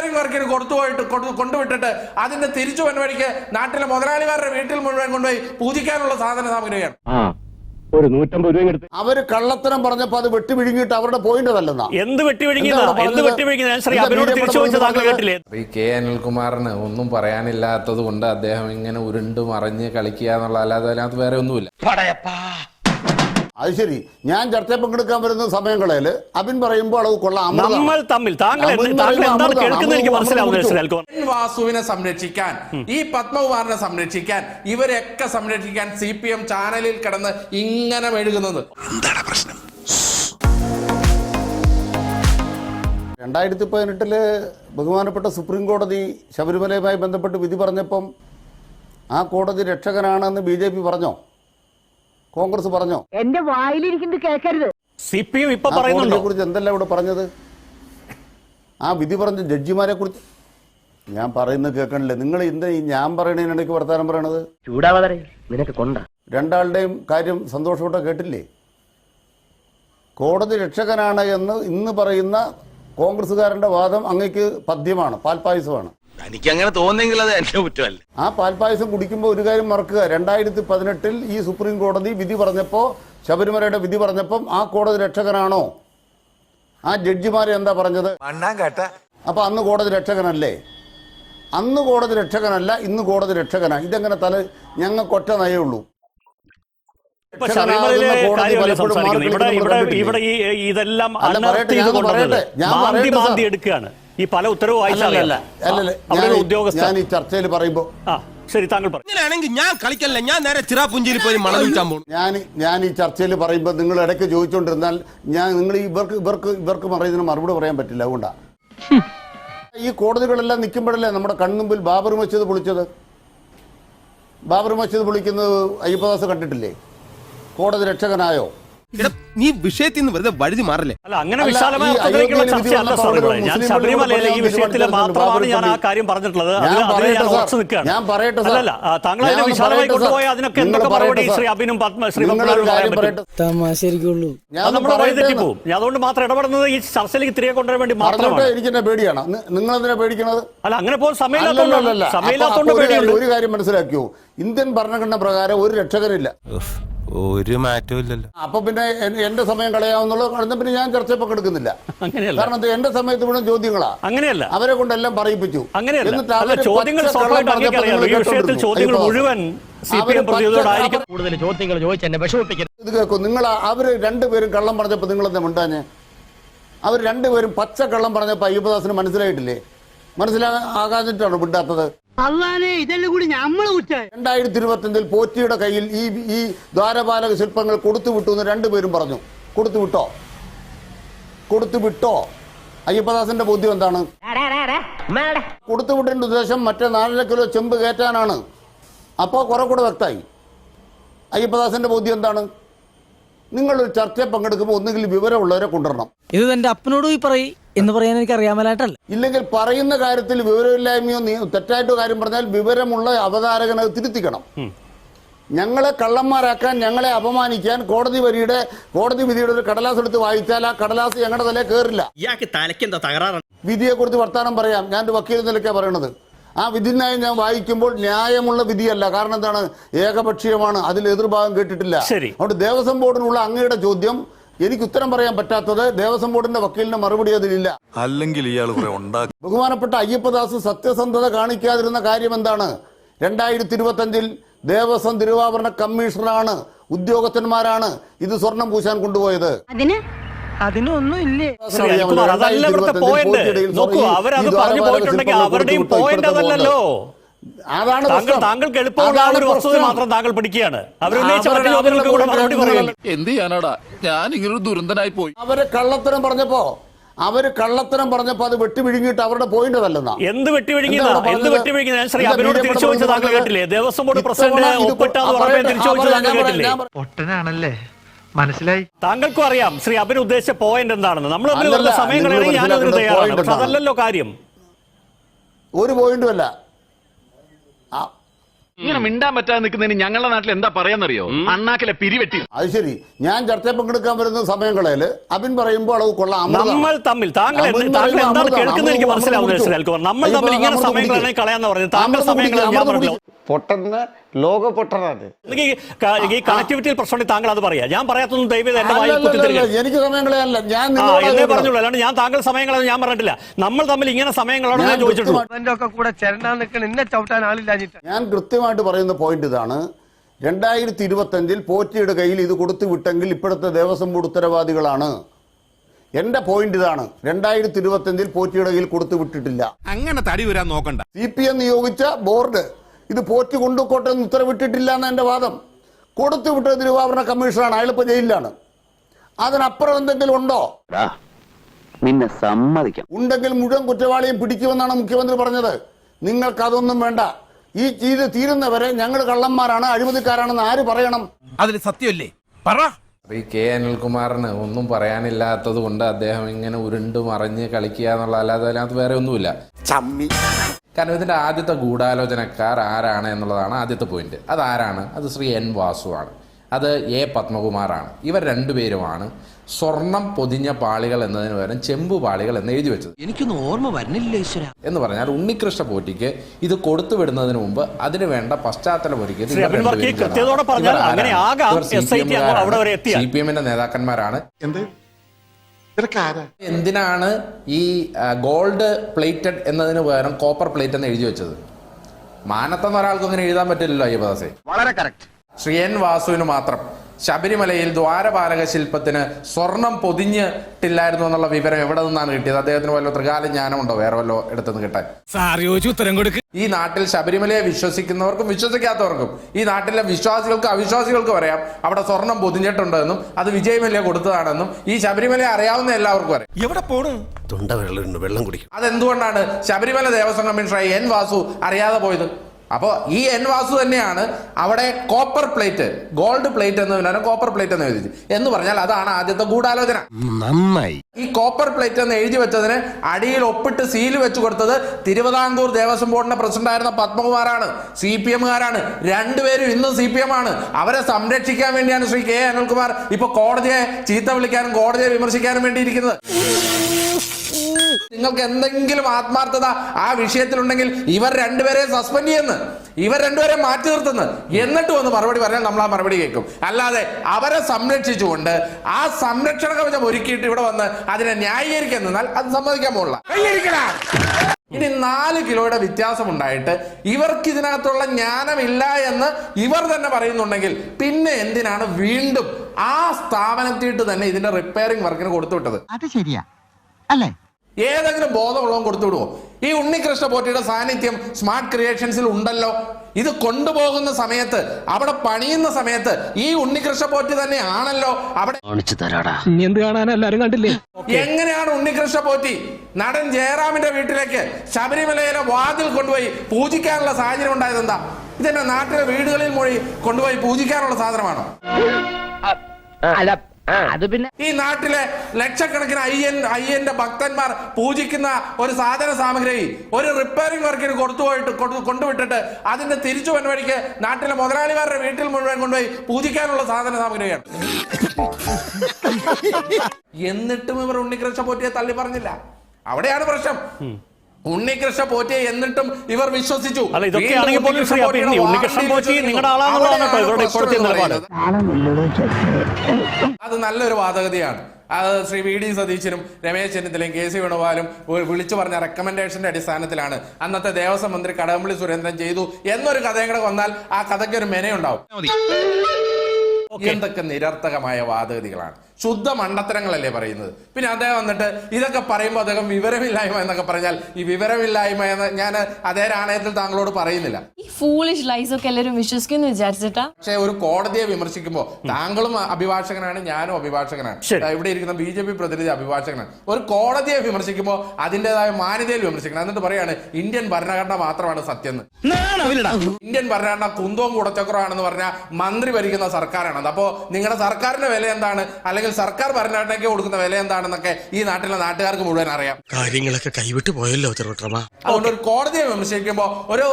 Engineering വർക്കിന് കൊടുത്തുപോയിട്ട് കൊടു- കൊണ്ടുവിട്ടിട്ട് അതിന്റെ തിരിച്ചു വൻവഴിക്ക് വഴിക്ക് നാട്ടിലെ മുതലാളിമാരുടെ വീട്ടിൽ മുഴുവൻ കൊണ്ടുപോയി പൂജിക്കാനുള്ള സാധന സാമഗ്രിയാണ് ഒരു നൂറ്റമ്പത് രൂപ എടുത്ത്. അവർ കള്ളത്തരം പറഞ്ഞപ്പോ അത് വെട്ടി വിഴുങ്ങിയിട്ട് അവരുടെ പോയിന്റ് അതല്ലെന്നാ എന്ത് വെട്ടിവിഴുങ്ങിയതാ? എന്ത് പറഞ്ഞത്? ഞാൻ ശ്രീ എന്താ തിരിച്ചു ചോദിച്ചത് കേട്ടില്ലേ? ഈ കെ അനിൽകുമാറിന് ഒന്നും പറയാനില്ലാത്തത് കൊണ്ട് അദ്ദേഹം ഇങ്ങനെ ഉരുണ്ട് മറിഞ്ഞ് കളിക്കുക എന്നുള്ള അല്ലാതെ അതിനകത്ത് വേറെ ഒന്നുമില്ല. അത് ശരി. ഞാൻ ചർച്ചയിൽ പങ്കെടുക്കാൻ വരുന്ന സമയങ്ങളിൽ അബിൻ പറയുമ്പോൾ അളവ് കൊള്ളാം. നമ്മൾ തമ്മിൽ താങ്കൾ എന്താണ് വാസുവിനെ സംരക്ഷിക്കാൻ ഈ പത്മകുമാറിനെ സംരക്ഷിക്കാൻ ഇവരെയൊക്കെ സംരക്ഷിക്കാൻ സി പി എം ചാനലിൽ കിടന്ന് ഇങ്ങനെ മെഴുകുന്നത്. രണ്ടായിരത്തി പതിനെട്ടിൽ ബഹുമാനപ്പെട്ട സുപ്രീം കോടതി ശബരിമലയുമായി ബന്ധപ്പെട്ട് വിധി പറഞ്ഞപ്പം ആ കോടതി രക്ഷകനാണെന്ന് ബി ജെ പി പറഞ്ഞോ? കോൺഗ്രസ് പറഞ്ഞോ? എന്റെ വായിലിരിക്കുന്നത് കേൾക്കരുത്. സി പി എം ഇപ്പൊ പറയുന്നുണ്ടോ? കുറിച്ച് എന്തെല്ലാം ഇവിടെ പറഞ്ഞത്? ആ വിധി പറഞ്ഞ ജഡ്ജിമാരെ കുറിച്ച് ഞാൻ പറയുന്നത് കേൾക്കണില്ലേ? നിങ്ങൾ എന്താ ഈ ഞാൻ പറയണതിനിടയ്ക്ക് വർത്താനം പറയണത്? ചൂടാവാതെ നിനക്ക് കൊണ്ട. രണ്ടാളുടെയും കാര്യം സന്തോഷത്തോടെ കേട്ടില്ലേ? കോടതി രക്ഷകനാണ് എന്ന് ഇന്ന് പറയുന്ന കോൺഗ്രസ്സുകാരന്റെ വാദം അങ്ങക്ക് പദ്യമാണ് പാൽപ്പായസമാണ്. എനിക്ക് അങ്ങനെ തോന്നുന്നെങ്കിൽ അത് എന്റെ കുറ്റമല്ല. ആ പാൽപായസം കുടിക്കുമ്പോൾ ഒരു കാര്യം മറക്കുക. രണ്ടായിരത്തി പതിനെട്ടിൽ ഈ സുപ്രീം കോടതി വിധി പറഞ്ഞപ്പോൾ ശബരിമലയുടെ വിധി പറഞ്ഞപ്പം ആ കോടതി രക്ഷകനാണോ? ആ ജഡ്ജിമാരെ എന്താ പറഞ്ഞത്? അപ്പൊ അന്ന് കോടതി രക്ഷകനല്ലേ? അന്ന് കോടതി രക്ഷകനല്ല ഇന്ന് കോടതി രക്ഷകനാ. ഇതെങ്ങനെ തല ഞങ്ങൾക്ക് ഒറ്റ നയേ ഉള്ളൂ ഇവിടെ ഇവിടെ ഈ ഇതെല്ലാം അനർത്തി ഞാൻ മാന്തി. എടുക്കുകയാണ്. ഈ പല ഉത്തരവ് വായിച്ചല്ല ഞാൻ- ഈ ചർച്ചയിൽ പറയുമ്പോൾ ആ ശരി താങ്കൾ പറഞ്ഞു ഞാൻ കളിക്കല്ല ഞാൻ നേരെ ചിറാപുഞ്ചിയിൽ പോയി മണം വിൽക്കാൻ പോകും ഞാൻ ഞാൻ ഈ ചർച്ചയിൽ പറയുമ്പോൾ നിങ്ങൾ ഇടയ്ക്ക് ചോദിച്ചുകൊണ്ടിരുന്നാൽ ഞാൻ നിങ്ങൾ ഇവർക്ക് ഇവർക്ക് ഇവർക്ക് പറയുന്നതിന് മറുപടി പറയാൻ പറ്റില്ല അതുകൊണ്ടാണ് ഈ കോടതികളെല്ലാം നിൽക്കുമ്പോഴല്ലേ നമ്മുടെ കൺമുമ്പിൽ ബാബർ മസ്ജിദ് പൊളിച്ചത്? ബാബർ മസ്ജിദ് പൊളിക്കുന്നത് അയ്യപ്പദാസ് കണ്ടിട്ടില്ലേ? കോടതി രക്ഷകനായോ? നീ വിഷയത്തിൽ നിന്ന് വെറുതെ വഴുതി മാറില്ലേ? അല്ല അങ്ങനെ വിശാലമായ അർത്ഥത്തിലേക്കുള്ള ചർച്ചയല്ല ഞാൻ ശബരിമലയിലെ ഈ വിഷയത്തിൽ മാത്രമാണ് ഞാൻ ആ കാര്യം പറഞ്ഞിട്ടുള്ളത്. ഞാൻ അതിൽ ഉറച്ചു നിൽക്കുകയാണ്. അല്ലല്ല ആ, താങ്കൾ അതിനെ വിശാലമായി അതിനൊക്കെ നിങ്ങൾ എന്തൊക്കെ മറുപടി ശ്രീ അബിനും പത്മനാഭനും തമാശരിക്കുള്ളൂ ഞാൻ അതുകൊണ്ട് മാത്രം ഇടപെടുന്നത് ഈ ചർച്ചയിലേക്ക് തിരികെ കൊണ്ടുവരാൻ വേണ്ടി മാത്രമാണ്. പേടിയാണ്. നിങ്ങൾ എന്തിനാ പേടിക്കണത്? അല്ല അങ്ങനെ ഒരു കാര്യം- പേടിയുണ്ട് ഒരു കാര്യം മനസ്സിലാക്കിയോ? ഇന്ത്യൻ ഭരണഘടന പ്രകാരം ഒരു രക്ഷകനില്ല ഒരു മാറ്റവും ഇല്ലല്ലോ. അപ്പൊ പിന്നെ എന്റെ സമയം കളയാവുന്നുള്ളത് കാരണം പിന്നെ ഞാൻ ചർച്ചയിൽ പങ്കെടുക്കുന്നില്ല. അങ്ങനെയല്ല. കാരണം എന്റെ സമയത്ത് ഇവിടെ ചോദ്യങ്ങളാ. അങ്ങനെയല്ല. അവരെ കൊണ്ടെല്ലാം പറയിപ്പിച്ചു. അങ്ങനെയല്ല. ചോദ്യങ്ങൾ ഈ വിഷയത്തിൽ മുഴുവൻ കൂടുതൽ ചോദ്യങ്ങൾ ചോദിച്ച് എന്നെ വിഷമിപ്പിക്കരുത്. ഇത് കേൾക്കും നിങ്ങൾ അവർ രണ്ടുപേരും കള്ളം പറഞ്ഞപ്പോ നിങ്ങൾ എന്താ മുണ്ടാഞ്ഞ്? അവർ രണ്ടുപേരും പച്ച കള്ളം പറഞ്ഞപ്പോ അയ്യപ്പദാസിന് മനസ്സിലായിട്ടില്ലേ? മനസ്സിലാകാതിട്ടാണ് വിടാത്തത് അള്ളാനെ ഇതെല്ലാം കൂടി നമ്മൾ കുറ്റായി രണ്ടായിരത്തി ഇരുപത്തഞ്ചിൽ പോറ്റിയുടെ കയ്യിൽ ഈ ഈ ദ്വാരപാലക ശില്പങ്ങൾ കൊടുത്തു വിട്ടു എന്ന് രണ്ടുപേരും പറഞ്ഞു. കൊടുത്തു വിട്ടോ? കൊടുത്തു വിട്ടോ? അയ്യപ്പദാസിന്റെ ബോധ്യം എന്താണ്? കൊടുത്തു വിട്ടതിന്റെ ഉദ്ദേശം മറ്റേ നാലര കിലോ ചെമ്പ് കയറ്റാനാണ്. അപ്പോൾ കുറെ കൂടെ വ്യക്തമായി. അയ്യപ്പദാസിന്റെ ബോധ്യം എന്താണ്? നിങ്ങളൊരു ചർച്ചയിൽ പങ്കെടുക്കുമ്പോൾ ഒന്നുകിൽ വിവരമുള്ളവരെ കൊണ്ടുവരണം. ഇത് എന്റെ അപ്പനോട് പോയി പറയ്. എന്ന് പറയാൻ എനിക്ക് അറിയാമലായിട്ടല്ല. ഇല്ലെങ്കിൽ പറയുന്ന കാര്യത്തിൽ വിവരമില്ലായ്മയോ നീ തെറ്റായിട്ടോ കാര്യം പറഞ്ഞാൽ വിവരമുള്ള അവതാരകനെ തിരുത്തിക്കണം. ഞങ്ങളെ കള്ളന്മാരാക്കാൻ ഞങ്ങളെ അപമാനിക്കാൻ കോടതി വരിയുടെ കോടതി വിധിയുടെ ഒരു കടലാസ് എടുത്ത് വായിച്ചാൽ ആ കടലാസ് ഞങ്ങളുടെ തലേ കയറില്ല ഇയാൾക്ക് തലയ്ക്കെന്താ തകരാറാണ്. വിധിയെക്കുറിച്ച് വർത്താനം പറയാം. ഞാൻ ഒരു വക്കീൽ നിലയ്ക്കാണ് പറയണത്. ആ വിധിന്യായം ഞാൻ വായിക്കുമ്പോൾ ന്യായമുള്ള വിധിയല്ല. കാരണം എന്താണ്? ഏകപക്ഷീയമാണ്. അതിൽ എതിർഭാഗം കേട്ടിട്ടില്ല. അതുകൊണ്ട് ദേവസ്വം ബോർഡിനുള്ള അങ്ങയുടെ ചോദ്യം എനിക്ക് ഉത്തരം പറയാൻ പറ്റാത്തത് ദേവസ്വം ബോർഡിന്റെ വക്കീലിന് മറുപടി അതിലില്ല. അല്ലെങ്കിൽ ഇയാൾ ബഹുമാനപ്പെട്ട അയ്യപ്പദാസ് സത്യസന്ധത കാണിക്കാതിരുന്ന കാര്യം എന്താണ്? രണ്ടായിരത്തി ഇരുപത്തഞ്ചിൽ ദേവസ്വം തിരുവാഭരണ കമ്മീഷണറാണ് ഉദ്യോഗസ്ഥന്മാരാണ് ഇത് സ്വർണം പൂശാൻ കൊണ്ടുപോയത്. അതിന്? അതിനൊന്നും ഇല്ലേ? അതല്ല അവരത് പറഞ്ഞു പോയിട്ടുണ്ടെങ്കിൽ അവരുടെയും പോയിന്റ് അതല്ലല്ലോ. താങ്കൾ. താങ്കൾക്ക് എളുപ്പമുള്ള ഒരു വസ്തുത. മാത്രം താങ്കൾ പഠിക്കുകയാണ്. എന്ത് ചെയ്യാനാടാ? ഞാൻ ഇങ്ങനൊരു ദുരന്തനായി പോയി. അവർ കള്ളത്തരം പറഞ്ഞപ്പോ അവർ കള്ളത്തരം പറഞ്ഞപ്പോ അത് വെട്ടി വിഴുങ്ങിയിട്ട് അവരുടെ പോയിന്റ് അതല്ലെന്നാ? എന്ത് വെട്ടിവിഴുങ്ങിയതാ എന്താ വെട്ടിവിഴുങ്ങിയത് ശ്രീ. തിരിച്ചു ചോദിച്ചത് താങ്കൾ കേട്ടില്ലേ? ദേവസ്വം ബോർഡ് ഇത്തവണ പ്രസിഡന്റ് ഇത് ഒപ്പിട്ടാന്ന് ആ, തിരിച്ചു ചോദിച്ചത് താങ്കൾ കേട്ടില്ലേ? ഒട്ടനാണല്ലേ? മനസ്സിലായി? താങ്കൾക്കും അറിയാം ശ്രീ അബിൻ ഉദ്ദേശിച്ച പോയിന്റ് എന്താണെന്ന്. നമ്മൾ തമ്മിൽ സമയം നിങ്ങൾ കളയണമെങ്കിൽ ഞാനും അതിന് മനസ്സിലാക്കേണ്ട തയ്യാറാണ്. പക്ഷെ അതല്ലല്ലോ കാര്യം. ഒരു പോയിന്റും അല്ല. ഇങ്ങനെ മിണ്ടാൻ പറ്റാതെ നിൽക്കുന്നതിന് ഞങ്ങളുടെ നാട്ടിൽ എന്താ പറയാന്നറിയോ അണ്ണാക്കിലെ പിരിവെട്ടി അത് ശരി ഞാൻ ചർച്ചയിൽ പങ്കെടുക്കാൻ വരുന്ന സമയങ്ങളിൽ അബിൻ പറയുമ്പോൾ അളവ് കൊള്ളാം. നമ്മൾ തമ്മിൽ താങ്കൾ താങ്കൾ എന്താണ്. കേൾക്കുന്നത് എനിക്ക് മനസ്സിലാവുന്നത് നമ്മൾ തമ്മിൽ ഇങ്ങനെ സമയങ്ങളാണെങ്കിൽ. കളയാന്ന് പറഞ്ഞു താങ്കൾ ഞാൻ കുടിച്ചു. പൊട്ടന്ന് ലോക പൊട്ടനാണ് എനിക്ക് ഈ കണക്ടിവിറ്റിയിൽ പ്രശ്നമുണ്ടെങ്കിൽ താങ്കൾ അത് പറയാം. ഞാൻ പറയാത്തൊന്നും ദൈവം എന്റെ എനിക്ക് സമയങ്ങളല്ല ഞാൻ എന്നേ പറഞ്ഞുള്ളൂ. അല്ലാണ്ട് ഞാൻ താങ്കൾ സമയങ്ങളെന്ന് ഞാൻ പറഞ്ഞിട്ടില്ല. നമ്മൾ തമ്മിൽ ഇങ്ങനെ സമയങ്ങളാണോ ഞാൻ ചോദിച്ചിട്ടുണ്ട് ചോദിച്ചിട്ടുള്ളൂ. ഞാൻ കൃത്യമായിട്ട് പറയുന്ന പോയിന്റ് ഇതാണ്. രണ്ടായിരത്തി ഇരുപത്തഞ്ചിൽ പോറ്റിയുടെ കയ്യിൽ ഇത് കൊടുത്തു വിട്ടെങ്കിൽ ഇപ്പോഴത്തെ ദേവസ്വം ബോർഡ് ഉത്തരവാദികളാണ്. എന്റെ പോയിന്റ് ഇതാണ്. രണ്ടായിരത്തി ഇരുപത്തഞ്ചിൽ പോറ്റിയുടെ കയ്യിൽ കൊടുത്തു വിട്ടിട്ടില്ല. അങ്ങനെ തടി വരാൻ നോക്കണ്ട. സി പി എം നിയോഗിച്ച ബോർഡ് ഇത് പോറ്റി കൊണ്ടുപോട്ടെ എന്ന് ഉത്തരവിട്ടിട്ടില്ല എന്ന എന്റെ വാദം. കൊടുത്തു വിട്ടത് തിരുവാഭരണ കമ്മീഷനാണ്. അയാളിപ്പോ ജയിലിലാണ്. അതിനപ്പുറം എന്തെങ്കിലും ഉണ്ടോ? നിന്നെ സമ്മതിക്കാം. ഉണ്ടെങ്കിൽ മുഴുവൻ കുറ്റവാളിയും പിടിക്കുമെന്നാണ് മുഖ്യമന്ത്രി പറഞ്ഞത്. നിങ്ങൾക്ക് അതൊന്നും വേണ്ട. ഈ ചെയ്ത് തീരുന്നവരെ ഞങ്ങൾ കള്ളന്മാരാണ് അഴിമതിക്കാരാണെന്ന് ആര് പറയണം? അതിൽ സത്യമല്ലേ? പറ. ഈ കെ അനിൽകുമാറിന് ഒന്നും പറയാനില്ലാത്തത് കൊണ്ട് അദ്ദേഹം ഇങ്ങനെ ഉരുണ്ട് മറിഞ്ഞ് കളിക്കുക എന്നുള്ള അല്ലാതെ അതിനകത്ത് വേറെ ഒന്നുമില്ല. കാരണം ഇതിന്റെ ആദ്യത്തെ ഗൂഢാലോചനക്കാർ ആരാണ് എന്നുള്ളതാണ് ആദ്യത്തെ പോയിന്റ് അത് ആരാണ് അത് ശ്രീ എൻ വാസു ആണ്. അത് എ പത്മകുമാറാണ്. ഇവർ രണ്ടുപേരുമാണ് സ്വർണം പൊതിഞ്ഞ പാളികൾ എന്നതിന് പകരം ചെമ്പു പാളികൾ എന്ന് എഴുതി വെച്ചത്. എനിക്കൊന്നും ഓർമ്മ വരുന്നില്ല ഈശ്വര. എന്ന് പറഞ്ഞാൽ ഉണ്ണികൃഷ്ണ പോറ്റിക്ക് ഇത് കൊടുത്തു വിടുന്നതിന് മുമ്പ് അതിന് വേണ്ട പശ്ചാത്തലം ഒരുക്കിയത് ശ്രീ വർക്കി കൃത്യതയോടെ പറഞ്ഞാൽ അങ്ങനെ ആകാം. SIT അങ്ങ് അവിടെ വരെ എത്തിയാൽ. സി പി എമ്മിന്റെ നേതാക്കന്മാരാണ്. എന്ത്? എന്തിനാണ് ഈ ഗോൾഡ് പ്ലേറ്റഡ് എന്നതിന് പകരം കോപ്പർ പ്ലേറ്റ് എന്ന് എഴുതി വെച്ചത്? മാനത്തെന്ന ഒരാൾക്ക് അങ്ങനെ എഴുതാൻ പറ്റില്ലല്ലോ അയ്യപ്പദാസെ. വളരെ കറക്റ്റ് ശ്രീ എൻ വാസുവിന് മാത്രം. ശബരിമലയിൽ ദ്വാരപാലക ശില്പത്തിന് സ്വർണം പൊതിഞ്ഞിട്ടില്ലായിരുന്നു എന്നുള്ള വിവരം എവിടെ നിന്നാണ് കിട്ടിയത്? അദ്ദേഹത്തിന് വല്ല ത്രികാല ജ്ഞാനമുണ്ടോ? വേറെ വല്ലോ എടുത്തുനിന്ന് കിട്ടാൻ? ഉത്തരം കൊടുക്ക്. ഈ നാട്ടിൽ ശബരിമലയെ വിശ്വസിക്കുന്നവർക്കും വിശ്വസിക്കാത്തവർക്കും ഈ നാട്ടിലെ വിശ്വാസികൾക്കും അവിശ്വാസികൾക്കും പറയാം അവിടെ സ്വർണം പൊതിഞ്ഞിട്ടുണ്ടെന്നും അത് വിജയമല്യ കൊടുത്തതാണെന്നും ഈ ശബരിമലയെ അറിയാവുന്ന എല്ലാവർക്കും അറിയാം. എവിടെ പോണു? തൊണ്ട വെള്ളം വെള്ളം കുടിക്കും. അതെന്തുകൊണ്ടാണ് ശബരിമല ദേവസ്വം കമ്മീഷണറായി എൻ വാസു അറിയാതെ പോയത്? അപ്പോൾ ഈ എൻ വാസു തന്നെയാണ് അവിടെ കോപ്പർ പ്ലേറ്റ് ഗോൾഡ് പ്ലേറ്റ് എന്ന് പറഞ്ഞാൽ കോപ്പർ പ്ലേറ്റ് എന്ന് എഴുതി. എന്ന് പറഞ്ഞാൽ അതാണ് ആദ്യത്തെ ഗൂഢാലോചന. നന്നായി. ഈ കോപ്പർ പ്ലേറ്റ് എന്ന് എഴുതി വെച്ചതിന് അടിയിൽ ഒപ്പിട്ട് സീൽ വെച്ചു കൊടുത്തത് തിരുവിതാംകൂർ ദേവസ്വം ബോർഡിന്റെ പ്രസിഡന്റ് ആയിരുന്ന പത്മകുമാറാണ് സി പി എമ്മുകാരാണ് രണ്ടുപേരും ഇന്നും സി പി എം ആണ്. അവരെ സംരക്ഷിക്കാൻ വേണ്ടിയാണ് ശ്രീ കെ അനിൽകുമാർ ഇപ്പൊ കോടതിയെ ചീത്ത വിളിക്കാനും കോടതിയെ വിമർശിക്കാനും വേണ്ടി ഇരിക്കുന്നത് നിങ്ങൾക്ക് എന്തെങ്കിലും ആത്മാർത്ഥത ആ വിഷയത്തിലുണ്ടെങ്കിൽ ഇവർ രണ്ടുപേരെ സസ്പെൻഡ് ചെയ്യുന്നു. ഇവർ രണ്ടുപേരെ മാറ്റി നിർത്തുന്നു. എന്നിട്ട് വന്ന് മറുപടി പറഞ്ഞാൽ നമ്മൾ ആ മറുപടി കേൾക്കും. അല്ലാതെ അവരെ സംരക്ഷിച്ചുകൊണ്ട് ആ സംരക്ഷണ കവചം ഒരുക്കിയിട്ട് ഇവിടെ വന്ന് അതിനെ ന്യായീകരിക്കാൻ നിന്നാൽ അത് സമ്മതിക്കാൻ പോകില്ല ഇനി നാല് കിലോയുടെ വ്യത്യാസം ഉണ്ടായിട്ട് ഇവർക്ക് ഇതിനകത്തുള്ള ജ്ഞാനമില്ല എന്ന് ഇവർ തന്നെ പറയുന്നുണ്ടെങ്കിൽ പിന്നെ എന്തിനാണ് വീണ്ടും ആ സ്ഥാപനത്തിട്ട് തന്നെ ഇതിന്റെ റിപ്പയറിംഗ് വർക്കിന് കൊടുത്തുവിട്ടത്? അത് ശരിയാ. അല്ലേ? ഏതെങ്കിലും ബോധമുള്ളവൻ കൊടുത്തുവിടുവോ ഈ ഉണ്ണികൃഷ്ണ പോറ്റിയുടെ സാന്നിധ്യം സ്മാർട്ട് ക്രിയേഷൻസിൽ ഉണ്ടല്ലോ. ഇത് കൊണ്ടുപോകുന്ന സമയത്ത് അവിടെ പണിയുന്ന സമയത്ത് ഈ ഉണ്ണികൃഷ്ണ പോറ്റി തന്നെ ആണല്ലോ അവിടെ കാണിച്ചു തരാടാ. ഇനി എന്ത് കാണാൻ എല്ലാരും കണ്ടില്ലേ? എങ്ങനെയാണ് ഉണ്ണികൃഷ്ണ പോറ്റി നടൻ ജയറാമിന്റെ വീട്ടിലേക്ക് ശബരിമലയിലെ വാതിൽ കൊണ്ടുപോയി പൂജിക്കാനുള്ള സാഹചര്യം ഉണ്ടായത് എന്താ? ഇതെന്നെ നാട്ടിലെ വീടുകളിൽ മൊഴി കൊണ്ടുപോയി പൂജിക്കാനുള്ള സാധനമാണോ? അല്ല അത് പിന്നെ ഈ നാട്ടിലെ ലക്ഷക്കണക്കിന് അയ്യൻ അയ്യന്റെ ഭക്തന്മാർ പൂജിക്കുന്ന ഒരു സാധന സാമഗ്രി ഒരു റിപ്പയറിംഗ് വർക്കിന് കൊടുത്തുപോയിട്ട് പോയിട്ട് കൊണ്ടുവിട്ടിട്ട് അതിന്റെ തിരിച്ചു വന്നവഴിക്ക് നാട്ടിലെ മുതലാളിമാരുടെ വീട്ടിൽ മുഴുവൻ കൊണ്ടുപോയി പൂജിക്കാനുള്ള സാധന സാമഗ്രിയാണ്. എന്നിട്ടും ഇവർ ഉണ്ണികൃഷ്ണ പോറ്റിയെ തള്ളി പറഞ്ഞില്ല. അവിടെയാണ് പ്രശ്നം. ഉണ്ണികൃഷ്ണ പോറ്റിയെ എന്നിട്ടും ഇവർ വിശ്വസിച്ചു. അല്ല ഇതൊക്കെ ആണെങ്കിൽ പോലും ശ്രീ പോറ്റിയുടെ ഉണ്ണികൃഷ്ണൻ പോറ്റി നിങ്ങളുടെ ആളാണെന്നുള്ളതാണ് കേട്ടോ ഇവരുടെ ഇപ്പോഴത്തെ നിലപാട്. അത് നല്ലൊരു വാദഗതിയാണ്. അത് ശ്രീ വി ഡി സതീശനും രമേശ് ചെന്നിത്തലയും കെ സി വേണുപാലും വിളിച്ചു പറഞ്ഞ റെക്കമെൻഡേഷന്റെ അടിസ്ഥാനത്തിലാണ് അന്നത്തെ ദേവസ്വം മന്ത്രി കടകംപള്ളി സുരേന്ദ്രൻ ചെയ്തു എന്നൊരു കഥയും കൂടെ വന്നാൽ ആ കഥയ്ക്ക് ഒരു മെനയുണ്ടാവും. എന്തൊക്കെ നിരർത്ഥകമായ വാദഗതികളാണ്. ശുദ്ധ മണ്ടത്തരങ്ങളല്ലേ പറയുന്നത്. പിന്നെ അദ്ദേഹം വന്നിട്ട് ഇതൊക്കെ പറയുമ്പോൾ അദ്ദേഹം വിവരമില്ലായ്മ എന്നൊക്കെ പറഞ്ഞാൽ ഈ വിവരമില്ലായ്മ എന്ന് ഞാൻ അതേ നാണയത്തിൽ താങ്കളോട് പറയുന്നില്ല. ഈ ഫൂളിഷ് ലൈസ് ഒക്കെ എല്ലാവരും വിശ്വസിക്കുന്നു വിചാരിച്ചിട്ടാ? പക്ഷേ ഒരു കോടതിയെ വിമർശിക്കുമ്പോൾ താങ്കളും അഭിഭാഷകനാണ് ഞാനും അഭിഭാഷകനാണ്. ഇവിടെ ഇരിക്കുന്ന ബി ജെ പി പ്രതിനിധി അഭിഭാഷകനാണ്. ഒരു കോടതിയെ വിമർശിക്കുമ്പോൾ അതിന്റെതായ മാന്യതയിൽ വിമർശിക്കണം. എന്നിട്ട് പറയാണ് ഇന്ത്യൻ ഭരണഘടന മാത്രമാണ് സത്യം ഇന്ത്യൻ ഭരണഘടന കുന്തവും കുടച്ചക്രമാണെന്ന് പറഞ്ഞാൽ മന്ത്രി ഭരിക്കുന്ന സർക്കാരാണ്. അപ്പോ നിങ്ങളുടെ സർക്കാരിന്റെ വില എന്താണ്? അല്ലെങ്കിൽ അല്ലെങ്കിൽ സർക്കാർ ഭരണഘടനയ്ക്ക് കൊടുക്കുന്ന വില എന്താണെന്നൊക്കെ ഈ നാട്ടിലെ നാട്ടുകാർക്ക് മുഴുവൻ അറിയാം. കാര്യങ്ങളൊക്കെ കൈവിട്ട് പോയല്ലോ അതുകൊണ്ട് ഒരു കോടതിയെ വിമർശിക്കുമ്പോൾ ഒരു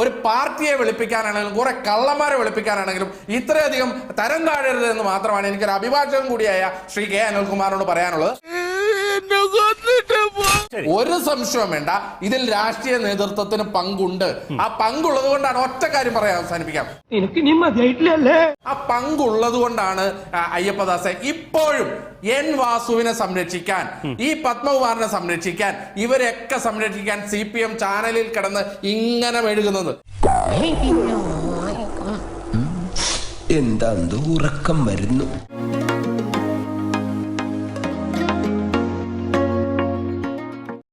ഒരു പാർട്ടിയെ വിളിപ്പിക്കാനാണെങ്കിലും കുറെ കള്ളന്മാരെ വിളിപ്പിക്കാനാണെങ്കിലും ഇത്രയധികം തരം താഴരുത് എന്ന് മാത്രമാണ് എനിക്കൊരു അഭിഭാഷകൻ കൂടിയായ ശ്രീ കെ അനിൽകുമാറിനോട് പറയാനുള്ളത്. ഒരു സംശയവും വേണ്ട. ഇതിൽ രാഷ്ട്രീയ നേതൃത്വത്തിന് പങ്കുണ്ട്. ആ പങ്കുള്ളത് കൊണ്ടാണ് ഒറ്റ കാര്യം പറയാൻ അവസാനിപ്പിക്കാം. എനിക്ക് ആ പങ്കുള്ളത് കൊണ്ടാണ് ആ, അയ്യപ്പദാസെ ഇപ്പോഴും എൻ വാസുവിനെ സംരക്ഷിക്കാൻ ഈ പത്മകുമാറിനെ സംരക്ഷിക്കാൻ ഇവരെയൊക്കെ സംരക്ഷിക്കാൻ സി പി എം ചാനലിൽ കിടന്ന് ഇങ്ങനെ മെഴുകുന്നത്. എന്താ ഉറക്കം വരുന്നു?